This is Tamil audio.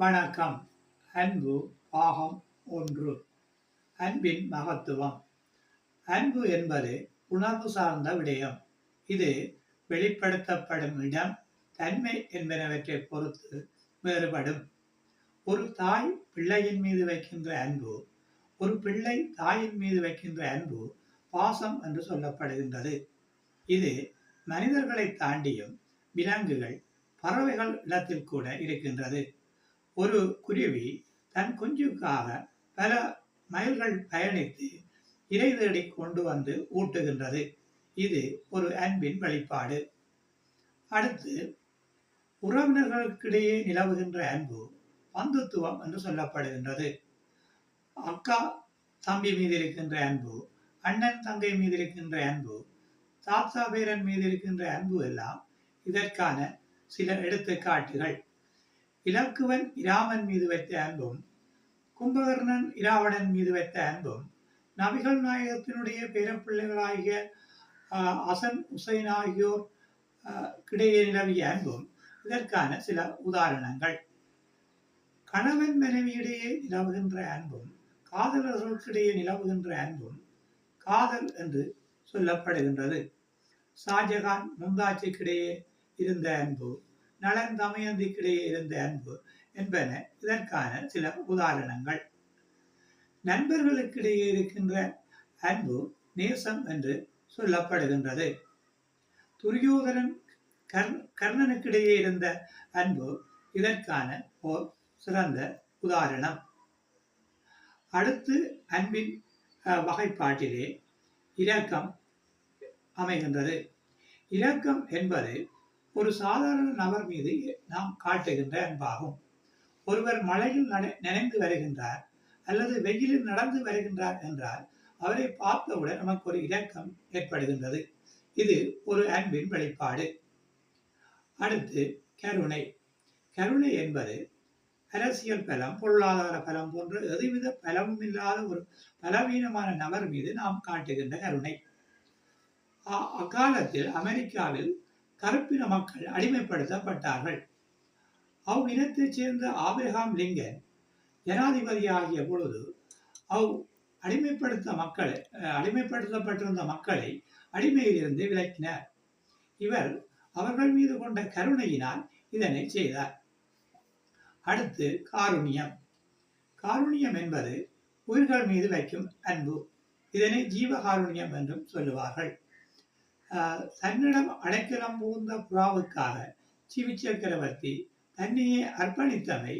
வணக்கம். அன்பு பாகம் ஒன்று. அன்பின் மகத்துவம். அன்பு என்பது உணர்வு சார்ந்த விடயம். இது வெளிப்படுத்தப்படும் இடம் தன்மை என்பனவற்றை பொறுத்து வேறுபடும். ஒரு தாய் பிள்ளையின் மீது வைக்கின்ற அன்பு ஒரு பிள்ளை தாயின் மீது வைக்கின்ற அன்பு பாசம் என்று சொல்லப்படுகின்றது. இது மனிதர்களை தாண்டியும் விலங்குகள் பறவைகள் இடத்தில் கூட இருக்கின்றது. ஒரு குருவி தன் குஞ்சுக்காக பல மைல்கள் பயணித்து இறை தேடி கொண்டு வந்து ஊட்டுகின்றது. இது ஒரு அன்பின் வெளிப்பாடு அடுத்து உறவினர்களுக்கிடையே நிலவுகின்ற அன்பு பந்துத்துவம் என்று சொல்லப்படுகின்றது. அக்கா தம்பி மீது இருக்கின்ற அன்பு அண்ணன் தங்கை மீது இருக்கின்ற அன்பு தாத்தா பேரன் மீது இருக்கின்ற அன்பு எல்லாம் இதற்கான சில எடுத்துக்காட்டுகள். இலக்குவன் இராமன் மீது வைத்த அன்பும் கும்பகர்ணன் இராவணன் மீது வைத்த அன்பும் நபிகள் நாயகத்தினுடைய பேரப்பிள்ளைகளாகிய அசன் உசைன் ஆகியோர் கிடையே நிலவிய அன்பும் இதற்கான சில உதாரணங்கள். கணவன் மனைவியிடையே நிலவுகின்ற அன்பும் காதலர்களுக்கிடையே நிலவுகின்ற அன்பும் காதல் என்று சொல்லப்படுகின்றது. ஷாஜகான் மும்தாஜுக்கிடையே இருந்த அன்பு நலன் தமயந்திக்கிடையே இருந்த அன்பு என்பன இதற்கான சில உதாரணங்கள். நண்பர்களுக்கிடையே இருக்கின்ற அன்பு நேசம் என்று சொல்லப்படுகின்றது. துரியோதரன் கர் கர்ணனுக்கிடையே இருந்த அன்பு இதற்கான ஓர் சிறந்த உதாரணம். அடுத்து அன்பின் வகைப்பாட்டிலே இரக்கம் அமைகின்றது. இரக்கம் என்பது ஒரு சாதாரண நபர் மீது நாம் காட்டுகின்ற அன்பாகும். ஒருவர் மழையில் நினைந்து வருகின்றார் அல்லது வெயிலில் நடந்து வருகின்றார் என்றால் அவரை பார்த்தவுடன் நமக்கு ஒரு இரக்கம் ஏற்படுகின்றது. இது ஒரு அன்பின் வெளிப்பாடு. அடுத்து கருணை. கருணை என்பது அரசியல் பலம் பொருளாதார பலம் போன்ற எதுவித பலமும் இல்லாத ஒரு பலவீனமான நபர் மீது நாம் காட்டுகின்ற கருணை. அக்காலத்தில் அமெரிக்காவில் கருப்பின மக்கள் அடிமைப்படுத்தப்பட்டார்கள். அவ் இனத்தைச் சேர்ந்த ஆபிரகாம் லிங்கன் ஜனாதிபதியாகிய பொழுது அவ் அடிமைப்படுத்த மக்களை அடிமைப்படுத்தப்பட்டிருந்த மக்களை அடிமையிலிருந்து விலக்கினார். இவர் அவர்கள் மீது கொண்ட கருணையினால் இதனை செய்தார். அடுத்து காருண்யம். காருண்யம் என்பது உயிர்கள் மீது வைக்கும் அன்பு. இதனை ஜீவகாருண்யம் என்றும் சொல்லுவார்கள். தன்னிடம் அடைக்கலம் புகுந்த புறாவுக்காக சிவி சக்கரவர்த்தி தன்னையே அர்ப்பணித்தமை